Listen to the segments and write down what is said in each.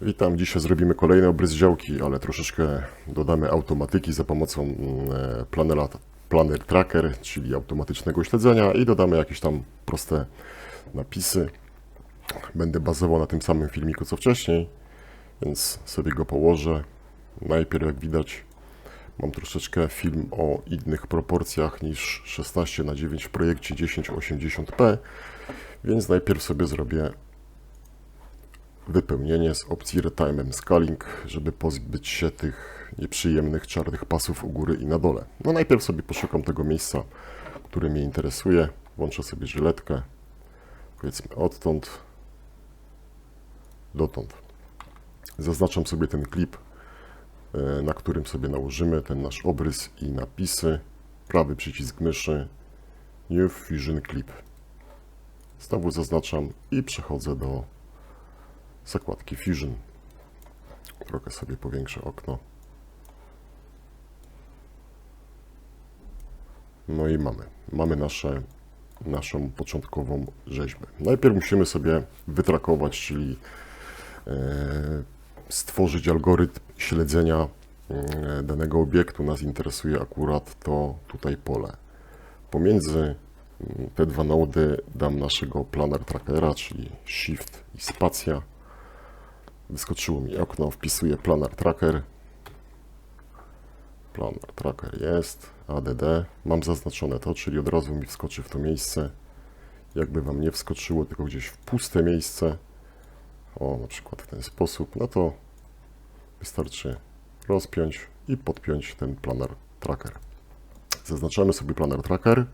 Witam, dzisiaj zrobimy kolejny obrys działki, ale troszeczkę dodamy automatyki za pomocą mm, e, planera, Planner Tracker, czyli automatycznego śledzenia i dodamy jakieś tam proste napisy. Będę bazował na tym samym filmiku co wcześniej, więc sobie go położę. Najpierw jak widać mam troszeczkę film o innych proporcjach niż 16 na 9 w projekcie 1080p, więc najpierw sobie zrobię wypełnienie z opcji Retime and Scaling, żeby pozbyć się tych nieprzyjemnych czarnych pasów u góry i na dole. No najpierw sobie poszukam tego miejsca, które mnie interesuje. Włączę sobie żyletkę. Powiedzmy odtąd dotąd. Zaznaczam sobie ten klip, e, na którym sobie nałożymy ten nasz obrys i napisy. Prawy przycisk myszy. New Fusion Clip. Znowu zaznaczam i przechodzę do zakładki Fusion. Trochę sobie powiększę okno. No i mamy. Mamy nasze, naszą początkową rzeźbę. Najpierw musimy sobie wytrakować, czyli e, stworzyć algorytm śledzenia e, danego obiektu. Nas interesuje akurat to tutaj pole. Pomiędzy mm, te dwa nody dam naszego planer trackera, czyli Shift i Spacja. Wyskoczyło mi okno, wpisuję planer tracker. Planer tracker jest, ADD. Mam zaznaczone to, czyli od razu mi wskoczy w to miejsce. Jakby Wam nie wskoczyło, tylko gdzieś w puste miejsce. O, na przykład w ten sposób. No to wystarczy rozpiąć i podpiąć ten planer tracker. Zaznaczamy sobie planer tracker.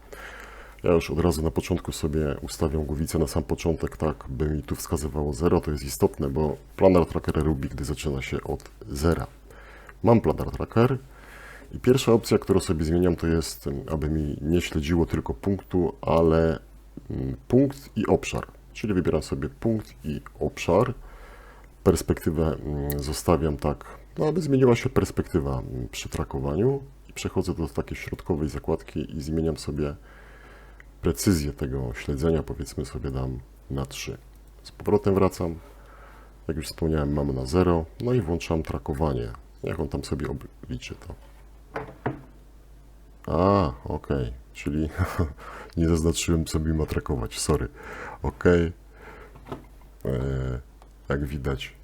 Ja już od razu na początku sobie ustawiam głowicę na sam początek, tak by mi tu wskazywało 0. To jest istotne, bo planer tracker lubi, gdy zaczyna się od zera. Mam planer tracker i pierwsza opcja, którą sobie zmieniam, to jest, aby mi nie śledziło tylko punktu, ale mm, punkt i obszar. Czyli wybieram sobie punkt i obszar. Perspektywę mm, zostawiam tak, no aby zmieniła się perspektywa mm, przy trakowaniu. I przechodzę do takiej środkowej zakładki i zmieniam sobie precyzję tego śledzenia, powiedzmy sobie dam na 3. Z powrotem wracam. Jak już wspomniałem, mam na 0. No i włączam trakowanie. Jak on tam sobie obliczy to. A, ok. Czyli nie zaznaczyłem, mi ma trakować. Sorry. Ok. Eee, jak widać,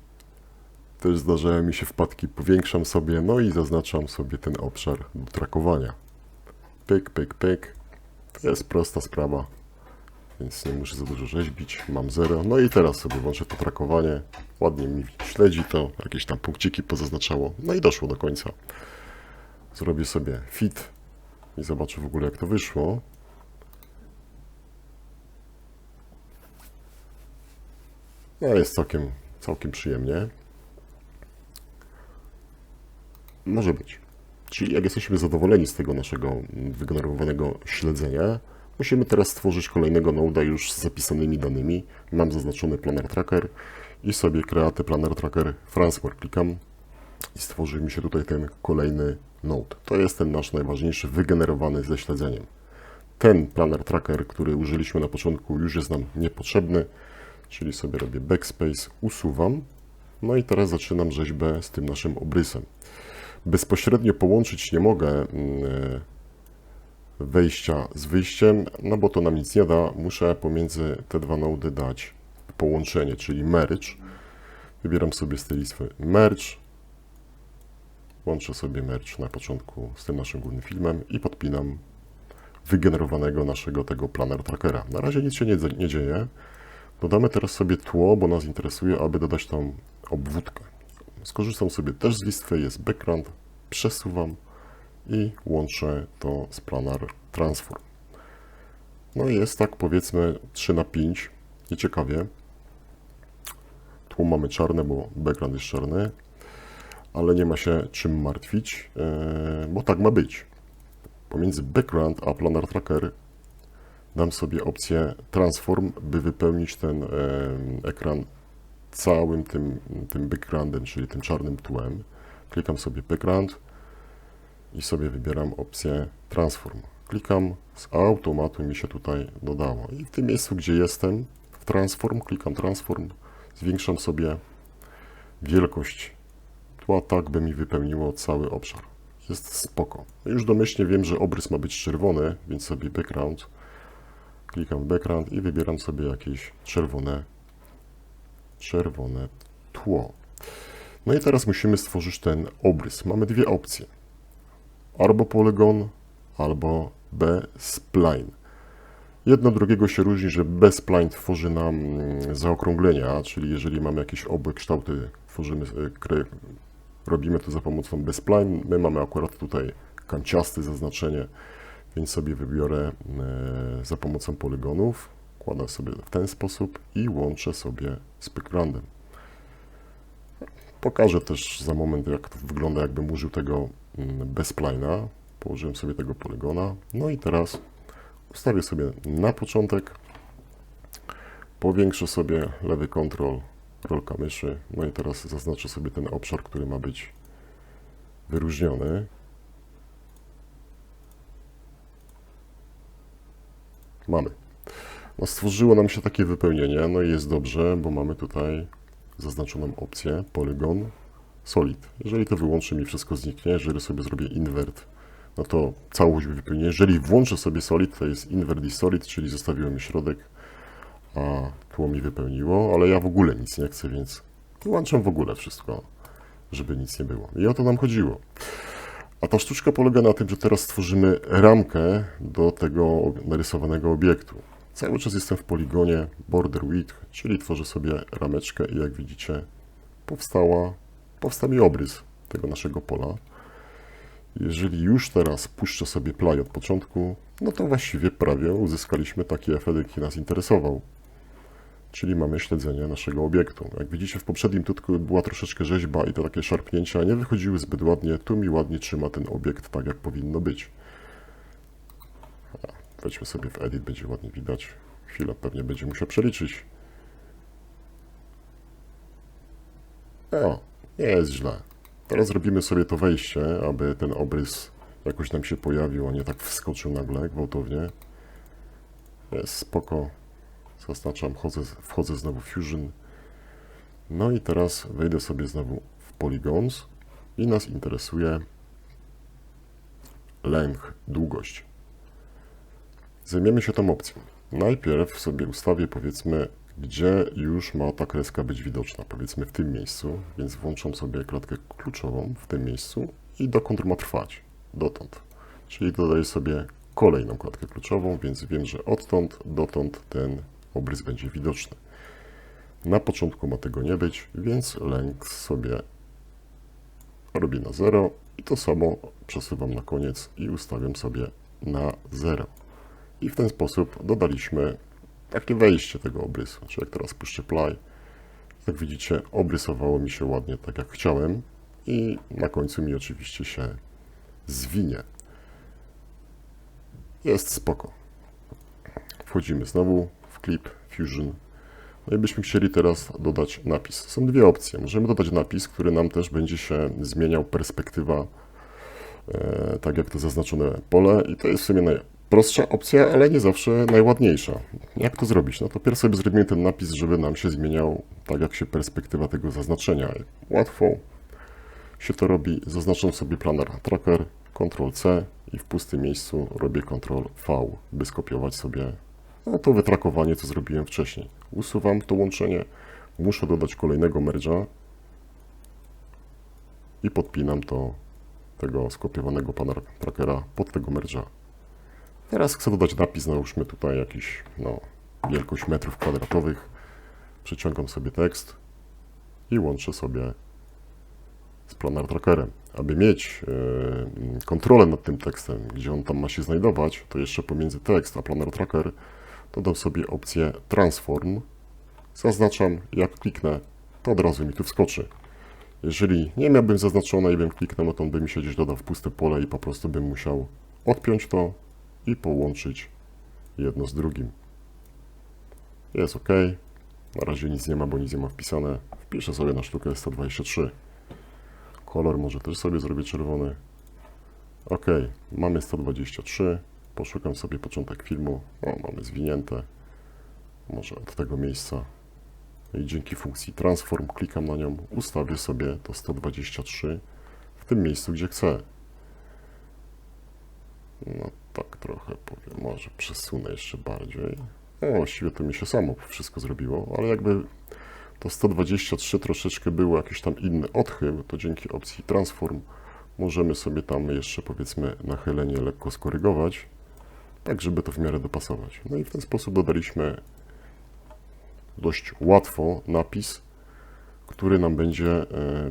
też zdarzają mi się wpadki. Powiększam sobie, no i zaznaczam sobie ten obszar do trakowania. Pyk, pyk, pyk. To jest prosta sprawa, więc nie muszę za dużo rzeźbić. Mam 0. No i teraz sobie włączę to trakowanie. Ładnie mi śledzi to, jakieś tam punkciki pozaznaczało. No i doszło do końca. Zrobię sobie fit i zobaczę w ogóle jak to wyszło. No jest całkiem, całkiem przyjemnie. Może być. Czyli jak jesteśmy zadowoleni z tego naszego wygenerowanego śledzenia, musimy teraz stworzyć kolejnego noda już z zapisanymi danymi. Mam zaznaczony Planner Tracker i sobie Create Planner Tracker Framework klikam i stworzy mi się tutaj ten kolejny node. To jest ten nasz najważniejszy wygenerowany ze śledzeniem. Ten Planner Tracker, który użyliśmy na początku już jest nam niepotrzebny, czyli sobie robię backspace, usuwam. No i teraz zaczynam rzeźbę z tym naszym obrysem bezpośrednio połączyć nie mogę mm, wejścia z wyjściem, no bo to nam nic nie da. Muszę pomiędzy te dwa nody dać połączenie, czyli merge. Wybieram sobie z tej listy merge. Łączę sobie merge na początku z tym naszym głównym filmem i podpinam wygenerowanego naszego tego planner trackera. Na razie nic się nie, nie dzieje. Dodamy teraz sobie tło, bo nas interesuje, aby dodać tą obwódkę. Skorzystam sobie też z listy, jest background, przesuwam i łączę to z planar transform. No i jest tak powiedzmy 3 na 5 nieciekawie. Tło mamy czarne, bo background jest czarny, ale nie ma się czym martwić, e, bo tak ma być. Pomiędzy background a planar tracker dam sobie opcję transform, by wypełnić ten e, ekran całym tym, tym backgroundem, czyli tym czarnym tłem. Klikam sobie background i sobie wybieram opcję transform. Klikam, z automatu mi się tutaj dodało. I w tym miejscu, gdzie jestem, w transform, klikam transform, zwiększam sobie wielkość tła, tak by mi wypełniło cały obszar. Jest spoko. Już domyślnie wiem, że obrys ma być czerwony, więc sobie background. Klikam w background i wybieram sobie jakieś czerwone, czerwone tło. No i teraz musimy stworzyć ten obrys. Mamy dwie opcje. Albo polygon, albo B-spline. Jedno drugiego się różni, że B-spline tworzy nam mm, zaokrąglenia, czyli jeżeli mamy jakieś obłe kształty, tworzymy, e, robimy to za pomocą B-spline. My mamy akurat tutaj kanciaste zaznaczenie, więc sobie wybiorę e, za pomocą polygonów. Kładę sobie w ten sposób i łączę sobie z backgroundem. Pokażę też za moment, jak to wygląda, jakbym użył tego mm, bez spline'a. Położyłem sobie tego polygona. No i teraz ustawię sobie na początek. Powiększę sobie lewy kontrol, rolka myszy. No i teraz zaznaczę sobie ten obszar, który ma być wyróżniony. Mamy. No stworzyło nam się takie wypełnienie, no i jest dobrze, bo mamy tutaj zaznaczoną opcję Polygon Solid. Jeżeli to wyłączy mi wszystko zniknie, jeżeli sobie zrobię invert, no to całość wypełnię. Jeżeli włączę sobie Solid, to jest invert i Solid, czyli zostawiłem mi środek, a tło mi wypełniło, ale ja w ogóle nic nie chcę, więc wyłączam w ogóle wszystko, żeby nic nie było. I o to nam chodziło. A ta sztuczka polega na tym, że teraz stworzymy ramkę do tego narysowanego obiektu. Cały czas jestem w poligonie border width, czyli tworzę sobie rameczkę i jak widzicie powstała, powstał mi obrys tego naszego pola. Jeżeli już teraz puszczę sobie play od początku, no to właściwie prawie uzyskaliśmy taki efekt, jaki nas interesował. Czyli mamy śledzenie naszego obiektu. Jak widzicie w poprzednim tutku była troszeczkę rzeźba i te takie szarpnięcia nie wychodziły zbyt ładnie. Tu mi ładnie trzyma ten obiekt tak, jak powinno być. Wejdźmy sobie w edit, będzie ładnie widać. Chwilę pewnie będzie musiał przeliczyć. O, nie jest źle. Teraz zrobimy sobie to wejście, aby ten obrys jakoś nam się pojawił, a nie tak wskoczył nagle, gwałtownie. Jest spoko. Zaznaczam, wchodzę, wchodzę znowu w Fusion. No i teraz wejdę sobie znowu w Polygons i nas interesuje length, długość. Zajmiemy się tą opcją. Najpierw sobie ustawię powiedzmy, gdzie już ma ta kreska być widoczna, powiedzmy w tym miejscu, więc włączam sobie klatkę kluczową w tym miejscu i dokąd ma trwać, dotąd. Czyli dodaję sobie kolejną klatkę kluczową, więc wiem, że odtąd dotąd ten obrys będzie widoczny. Na początku ma tego nie być, więc lęk sobie robię na 0 i to samo przesuwam na koniec i ustawiam sobie na 0. I w ten sposób dodaliśmy takie wejście tego obrysu. Czyli jak teraz puszczę play, jak widzicie, obrysowało mi się ładnie tak jak chciałem i na końcu mi oczywiście się zwinie. Jest spoko. Wchodzimy znowu w Clip Fusion. No i byśmy chcieli teraz dodać napis. Są dwie opcje. Możemy dodać napis, który nam też będzie się zmieniał perspektywa, e, tak jak to zaznaczone pole i to jest w sumie najprostsza opcja, ale nie zawsze najładniejsza. Jak to zrobić? No to pierwszy sobie zrobimy ten napis, żeby nam się zmieniał tak jak się perspektywa tego zaznaczenia. Łatwo się to robi. Zaznaczam sobie planar tracker, Ctrl C i w pustym miejscu robię Ctrl V, by skopiować sobie no to wytrakowanie, co zrobiłem wcześniej. Usuwam to łączenie, muszę dodać kolejnego merge'a i podpinam to tego skopiowanego pana trackera pod tego merge'a. Teraz chcę dodać napis, nałóżmy tutaj jakiś, no, wielkość metrów kwadratowych. Przyciągam sobie tekst i łączę sobie z planar trackerem. Aby mieć e, kontrolę nad tym tekstem, gdzie on tam ma się znajdować, to jeszcze pomiędzy tekst a planar tracker dodam sobie opcję Transform. Zaznaczam, jak kliknę, to od razu mi tu wskoczy. Jeżeli nie miałbym zaznaczone i bym kliknął, no to on by mi się gdzieś dodał w puste pole i po prostu bym musiał odpiąć to i połączyć jedno z drugim. Jest ok. Na razie nic nie ma, bo nic nie ma wpisane. Wpiszę sobie na sztukę 123. Kolor może też sobie zrobię czerwony. Ok, mamy 123. Poszukam sobie początek filmu. O, mamy zwinięte. Może od tego miejsca. I dzięki funkcji transform klikam na nią, ustawię sobie to 123 w tym miejscu, gdzie chcę. No tak trochę powiem, może przesunę jeszcze bardziej. No właściwie to mi się samo wszystko zrobiło, ale jakby to 123 troszeczkę było jakiś tam inny odchył, to dzięki opcji transform możemy sobie tam jeszcze powiedzmy nachylenie lekko skorygować, tak żeby to w miarę dopasować. No i w ten sposób dodaliśmy dość łatwo napis, który nam będzie e,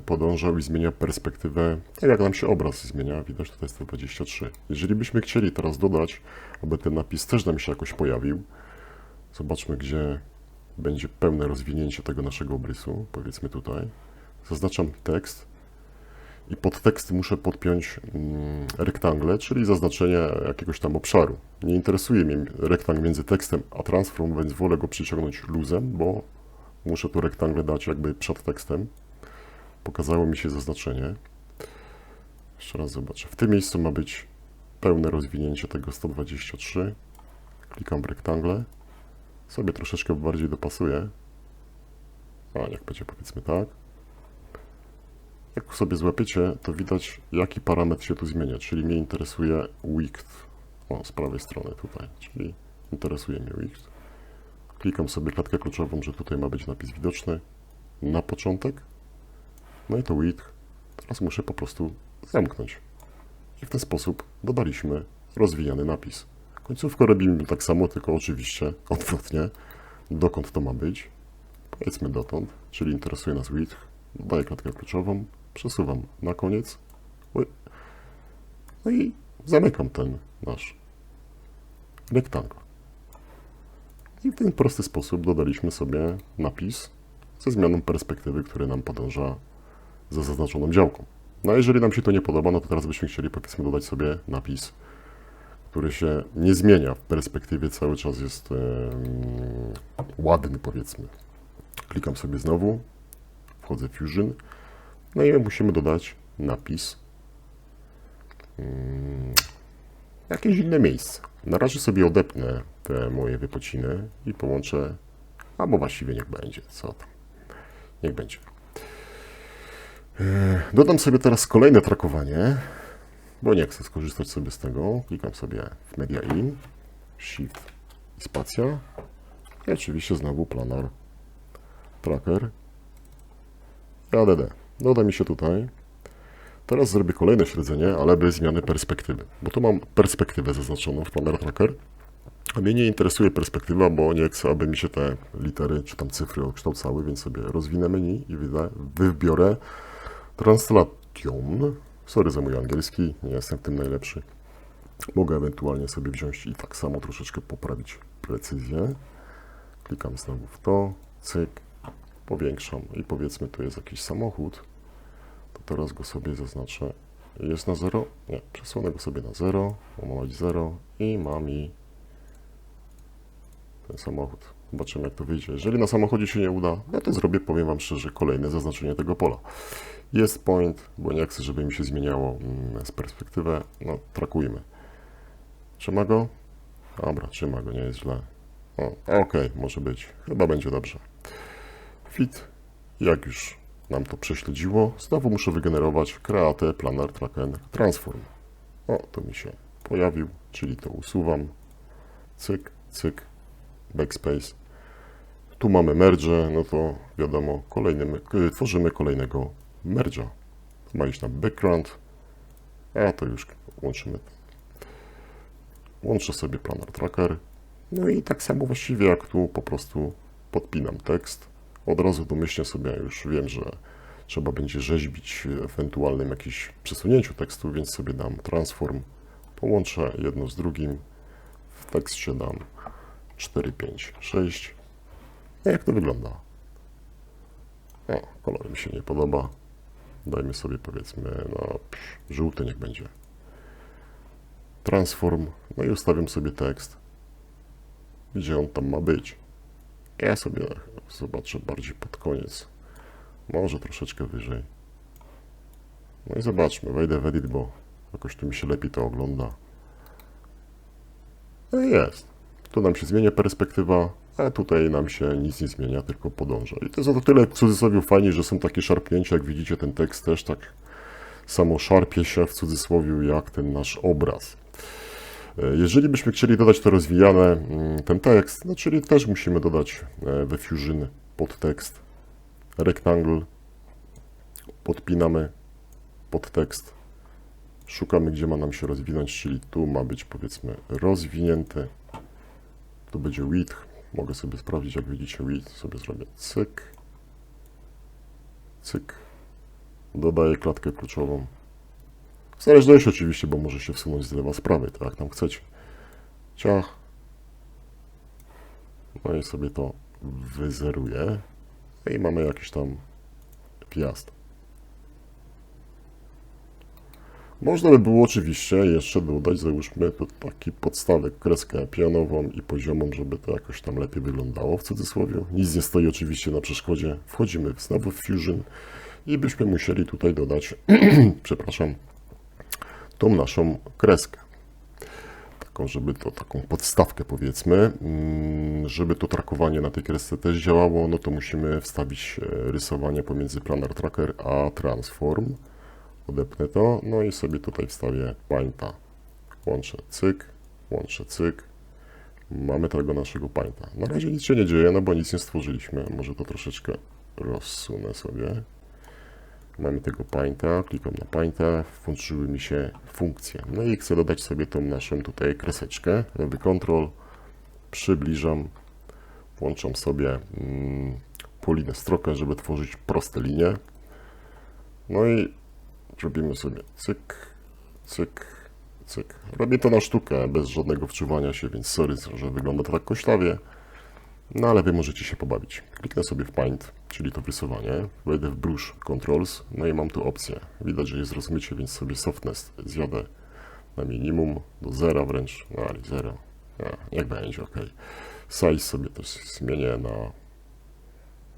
podążał i zmienia perspektywę, tak jak nam się obraz zmienia, widać tutaj 123. Jeżeli byśmy chcieli teraz dodać, aby ten napis też nam się jakoś pojawił, zobaczmy gdzie będzie pełne rozwinięcie tego naszego obrysu, powiedzmy tutaj. Zaznaczam tekst i pod tekst muszę podpiąć mm, rektangle, czyli zaznaczenie jakiegoś tam obszaru. Nie interesuje mnie rektangl między tekstem a transform, więc wolę go przyciągnąć luzem, bo muszę tu rektangle dać jakby przed tekstem. Pokazało mi się zaznaczenie. Jeszcze raz zobaczę. W tym miejscu ma być pełne rozwinięcie tego 123. Klikam w rektangle. Sobie troszeczkę bardziej dopasuję. A, niech będzie powiedzmy tak. Jak sobie złapiecie, to widać jaki parametr się tu zmienia, czyli mnie interesuje width, o z prawej strony tutaj, czyli interesuje mnie width. Klikam sobie klatkę kluczową, że tutaj ma być napis widoczny na początek. No i to width teraz muszę po prostu zamknąć. I w ten sposób dodaliśmy rozwijany napis. Końcówkę robimy tak samo, tylko oczywiście odwrotnie. Dokąd to ma być? Powiedzmy dotąd, czyli interesuje nas width. Dodaję klatkę kluczową, przesuwam na koniec. No i zamykam ten nasz rektangl. I w ten prosty sposób dodaliśmy sobie napis ze zmianą perspektywy, który nam podąża za zaznaczoną działką. No a jeżeli nam się to nie podoba, no to teraz byśmy chcieli powiedzmy dodać sobie napis, który się nie zmienia w perspektywie, cały czas jest em, ładny powiedzmy. Klikam sobie znowu, wchodzę w Fusion, no i musimy dodać napis mm, jakieś inne miejsce. Na razie sobie odepnę te moje wypociny i połączę, albo właściwie niech będzie, co tam, niech będzie. E, Dodam sobie teraz kolejne trakowanie, bo nie chcę skorzystać sobie z tego. Klikam sobie w Media In, Shift i Spacja i oczywiście znowu Planar Tracker i ADD. Doda mi się tutaj. Teraz zrobię kolejne śledzenie, ale bez zmiany perspektywy, bo tu mam perspektywę zaznaczoną w Planner Tracker. A mnie nie interesuje perspektywa, bo nie chcę, aby mi się te litery czy tam cyfry odkształcały, więc sobie rozwinę menu i wybiorę Translation. Sorry za mój angielski, nie jestem w tym najlepszy. Mogę ewentualnie sobie wziąć i tak samo troszeczkę poprawić precyzję. Klikam znowu w to, cyk, powiększam i powiedzmy tu jest jakiś samochód, to teraz go sobie zaznaczę. Jest na 0? Nie, przesunę go sobie na 0, omalować 0 i mam i ten samochód. Zobaczymy jak to wyjdzie. Jeżeli na samochodzie się nie uda, no to zrobię, powiem Wam szczerze, kolejne zaznaczenie tego pola. Jest point, bo nie chcę, żeby mi się zmieniało mm, z perspektywy. No, trakujmy. Trzyma go? Dobra, trzyma go, nie jest źle. Okej, może być. Chyba będzie dobrze. Fit. Jak już nam to prześledziło, znowu muszę wygenerować Create Planner Tracken Transform. O, to mi się pojawił, czyli to usuwam. Cyk, cyk, backspace. Tu mamy merge, no to wiadomo, kolejny, y, tworzymy kolejnego merge'a. Ma iść na background, a to już łączymy. Łączę sobie Planner Tracker. No i tak samo właściwie jak tu po prostu podpinam tekst. Od razu domyślnie sobie już wiem, że trzeba będzie rzeźbić ewentualnym jakimś przesunięciu tekstu, więc sobie dam transform, połączę jedno z drugim, w tekście dam 4, 5, 6. No jak to wygląda? O, kolor mi się nie podoba. Dajmy sobie powiedzmy, no, psz, żółty niech będzie. Transform, no i ustawiam sobie tekst, gdzie on tam ma być. Ja sobie zobaczę bardziej pod koniec. Może troszeczkę wyżej. No i zobaczmy, wejdę w edit, bo jakoś tu mi się lepiej to ogląda. No i jest. Tu nam się zmienia perspektywa, a tutaj nam się nic nie zmienia, tylko podąża. I to jest o tyle w cudzysłowie fajnie, że są takie szarpnięcia, jak widzicie ten tekst też tak samo szarpie się w cudzysłowie jak ten nasz obraz. E, Jeżeli byśmy chcieli dodać to rozwijane, mm, ten tekst, no czyli też musimy dodać e, we Fusion podtekst, rectangle, podpinamy podtekst, szukamy gdzie ma nam się rozwinąć, czyli tu ma być powiedzmy rozwinięty, tu będzie width, mogę sobie sprawdzić jak widzicie width, sobie zrobię cyk, cyk, dodaję klatkę kluczową, w zależności oczywiście, bo może się wsunąć z lewa, z prawej, tak jak tam chcecie. Ciach. No i sobie to wyzeruję. No I mamy jakiś tam wjazd. Można by było oczywiście jeszcze dodać, załóżmy, tu taki podstawek, kreskę pionową i poziomą, żeby to jakoś tam lepiej wyglądało w cudzysłowie. Nic nie stoi oczywiście na przeszkodzie. Wchodzimy znowu w Fusion i byśmy musieli tutaj dodać, przepraszam, tą naszą kreskę. Taką, żeby to taką podstawkę powiedzmy, Mm, żeby to trakowanie na tej kresce też działało, no to musimy wstawić e, rysowanie pomiędzy Planar Tracker a Transform. Odepnę to, no i sobie tutaj wstawię Painta. Łączę cyk, łączę cyk. Mamy tego naszego Painta. Na razie nic się nie dzieje, no bo nic nie stworzyliśmy. Może to troszeczkę rozsunę sobie. Mamy tego painta, klikam na painta, włączyły mi się funkcje. No i chcę dodać sobie tą naszą tutaj kreseczkę. Robię Ctrl, przybliżam, włączam sobie mm, polinę strokę, żeby tworzyć proste linie. No i robimy sobie cyk, cyk, cyk. Robię to na sztukę, bez żadnego wczuwania się, więc sorry, że wygląda to tak koślawie. No ale wy możecie się pobawić. Kliknę sobie w Paint, czyli to rysowanie. Wejdę w Brush Controls, no i mam tu opcję. Widać, że jest rozmycie, więc sobie Softness zjadę na minimum, do zera wręcz, no ale zero. Ja, niech będzie, ok. Size sobie też zmienię na,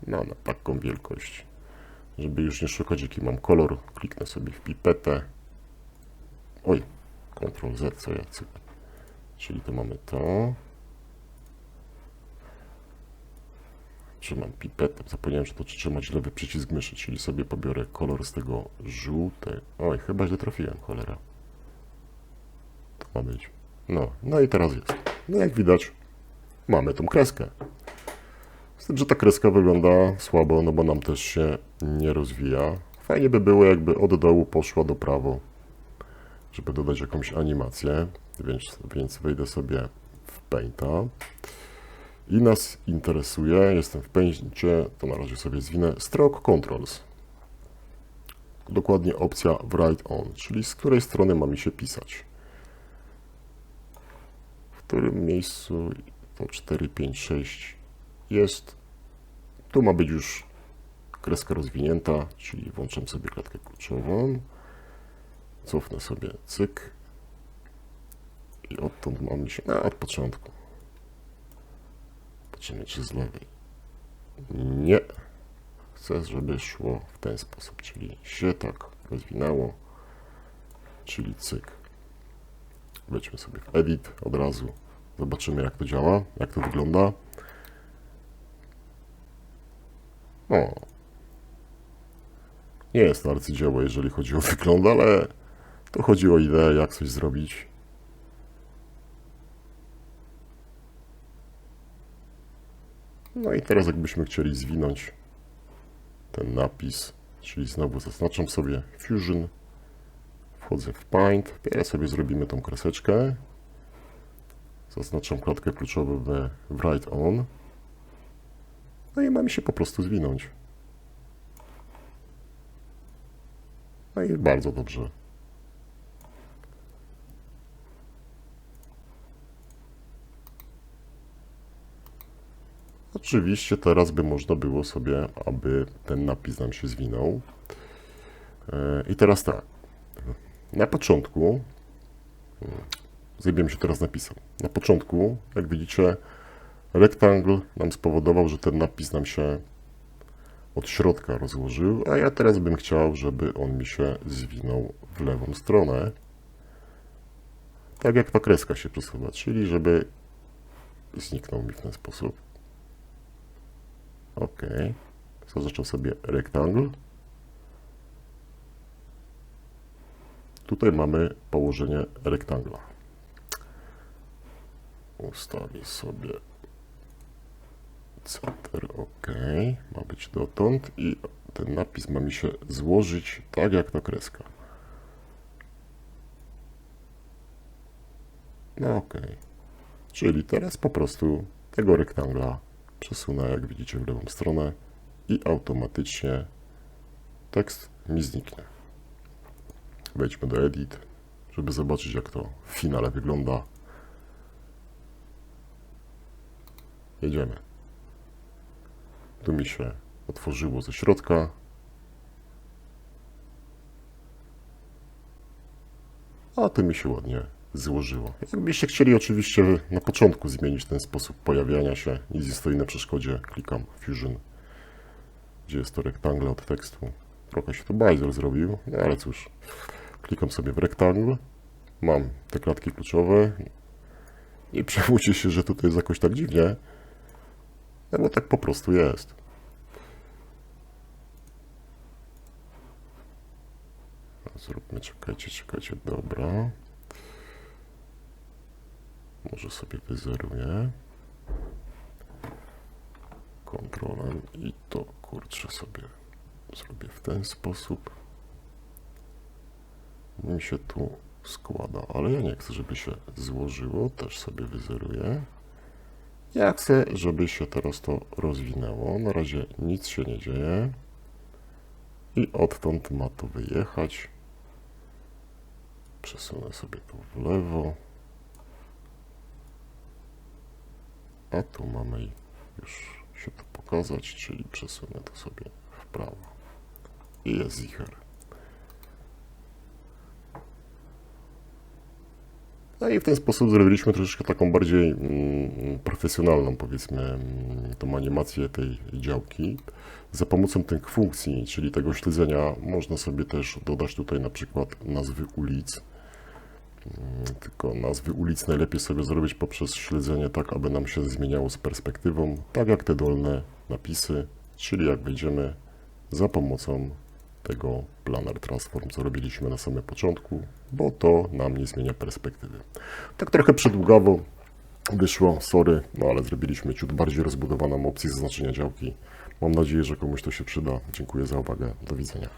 na, na taką wielkość, żeby już nie szukać jaki mam kolor. Kliknę sobie w pipetę. Oj, Ctrl Z, co ja chcę. Czyli to mamy to. Trzymam pipetę. Zapomniałem, że to trzymać lewy przycisk myszy, czyli sobie pobiorę kolor z tego żółtego. Oj, chyba źle trafiłem, cholera. To ma być. No, no i teraz jest. No jak widać, mamy tą kreskę. Z tym, że ta kreska wygląda słabo, no bo nam też się nie rozwija. Fajnie by było, jakby od dołu poszła do prawo, żeby dodać jakąś animację. Więc, więc wejdę sobie w Painta. I nas interesuje, jestem w pędzie, to na razie sobie zwinę, Stroke Controls. Dokładnie opcja Write On, czyli z której strony ma mi się pisać. W którym miejscu to 4, 5, 6 jest. Tu ma być już kreska rozwinięta, czyli włączam sobie klatkę kluczową. Cofnę sobie cyk. I odtąd mam mi się, a od początku. Patrzymy, czy z lewej. Nie. Chcę, żeby szło w ten sposób, czyli się tak rozwinęło, czyli cyk. Wejdźmy sobie w edit od razu. Zobaczymy, jak to działa, jak to wygląda. O. Nie jest to arcydzieło, jeżeli chodzi o wygląd, ale to chodzi o ideę, jak coś zrobić. No i teraz jakbyśmy chcieli zwinąć ten napis, czyli znowu zaznaczam sobie Fusion, wchodzę w Paint, teraz sobie zrobimy tą kreseczkę, zaznaczam klatkę kluczową w Write On, no i mamy się po prostu zwinąć. No i bardzo dobrze. Oczywiście teraz by można było sobie, aby ten napis nam się zwinął. E, I teraz tak. Na początku, zajmiemy się teraz napisem. Na początku, jak widzicie, rectangle nam spowodował, że ten napis nam się od środka rozłożył, a ja teraz bym chciał, żeby on mi się zwinął w lewą stronę. Tak jak ta kreska się przesuwa, czyli żeby zniknął mi w ten sposób. OK. Zaznaczam sobie rectangle. Tutaj mamy położenie rektangla. Ustawię sobie center OK. Ma być dotąd i ten napis ma mi się złożyć tak jak ta kreska. No OK. Czyli teraz po prostu tego rektangla przesunę, jak widzicie, w lewą stronę i automatycznie tekst mi zniknie. Wejdźmy do Edit, żeby zobaczyć, jak to w finale wygląda. Jedziemy. Tu mi się otworzyło ze środka. A tu mi się ładnie złożyło. Jakbyście chcieli oczywiście na początku zmienić ten sposób pojawiania się, nie stoi na przeszkodzie. Klikam Fusion, gdzie jest to rektangle od tekstu. Trochę się to bajzel zrobił, no ale cóż. Klikam sobie w rektangle. Mam te klatki kluczowe. Nie przejmujcie się, że tutaj jest jakoś tak dziwnie. No bo tak po prostu jest. Zróbmy, czekajcie, czekajcie, dobra. Może sobie wyzeruję. Kontrolem i to kurczę sobie zrobię w ten sposób. Mi się tu składa, ale ja nie chcę, żeby się złożyło, też sobie wyzeruję. Ja chcę, żeby się teraz to rozwinęło. Na razie nic się nie dzieje. I odtąd ma to wyjechać. Przesunę sobie to w lewo. A tu mamy już się to pokazać, czyli przesunę to sobie w prawo. I jest zicher. No i w ten sposób zrobiliśmy troszeczkę taką bardziej mm, profesjonalną, powiedzmy, mm, tą animację tej działki. Za pomocą tych funkcji, czyli tego śledzenia, można sobie też dodać tutaj na przykład nazwy ulic. Mm, Tylko nazwy ulic najlepiej sobie zrobić poprzez śledzenie tak, aby nam się zmieniało z perspektywą, tak jak te dolne napisy, czyli jak wejdziemy za pomocą tego Planar Transform, co robiliśmy na samym początku, bo to nam nie zmienia perspektywy. Tak trochę przydługawo wyszło, sorry, no ale zrobiliśmy ciut bardziej rozbudowaną opcję zaznaczenia działki. Mam nadzieję, że komuś to się przyda. Dziękuję za uwagę. Do widzenia.